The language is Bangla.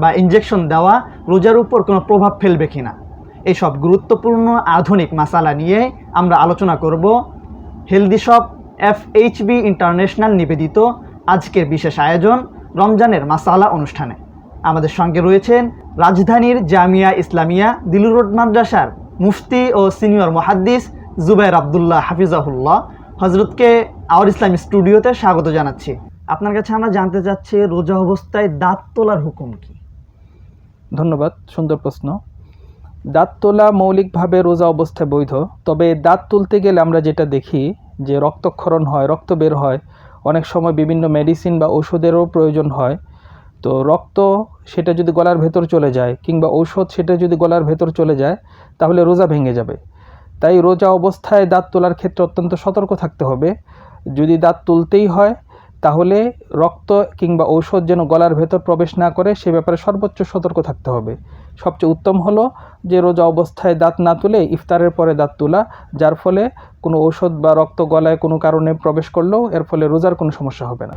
বা ইনজেকশন দেওয়া রোজার উপর কোনো প্রভাব ফেলবে কিনা। এইসব গুরুত্বপূর্ণ আধুনিক মাসালা নিয়ে আমরা আলোচনা করব healthy shop F HB international নিবেদিত আজকের বিশেষ আয়োজন রমজানের মাসালা অনুষ্ঠানে। আমাদের সঙ্গে রয়েছেন রাজধানীর জামিয়া ইসলামিয়া দিলুর রোড মাদ্রাসার মুফতি ও সিনিয়র মহাদ্দিস জুবাইর আবদুল্লাহ হাফিজাহুল্লাহ হজরতকে আওয়ার ইসলাম স্টুডিওতে স্বাগত জানাচ্ছি। আপনার কাছে আমরা জানতে চাচ্ছি রোজা অবস্থায় দাঁত তোলার হুকুম কি? ধন্যবাদ, সুন্দর প্রশ্ন। দাঁত তোলা মৌলিকভাবে রোজা অবস্থায় বৈধ, তবে দাঁত তুলতে গেলে আমরা যেটা দেখি যে রক্তক্ষরণ হয়, রক্ত বের হয়, অনেক সময় বিভিন্ন মেডিসিন বা ওষুধেরও প্রয়োজন হয়। তো রক্ত সেটা যদি গলার ভেতর চলে যায় কিংবা ঔষধ সেটা যদি গলার ভেতর চলে যায়, তাহলে রোজা ভেঙে যাবে। তাই রোজা অবস্থায় দাঁত তোলার ক্ষেত্রে অত্যন্ত সতর্ক থাকতে হবে। যদি দাঁত তুলতেই হয় তাহলে রক্ত কিংবা ঔষধ যেন গলার ভেতর প্রবেশ না করে, সে ব্যাপারে সর্বোচ্চ সতর্ক থাকতে হবে। সবচেয়ে উত্তম হলো যে রোজা অবস্থায় দাঁত না তুলে ইফতারের পরে দাঁত তোলা, যার ফলে কোনো ঔষধ বা রক্ত গলায় কোনো কারণে প্রবেশ করলেও এর ফলে রোজার কোনো সমস্যা হবে না।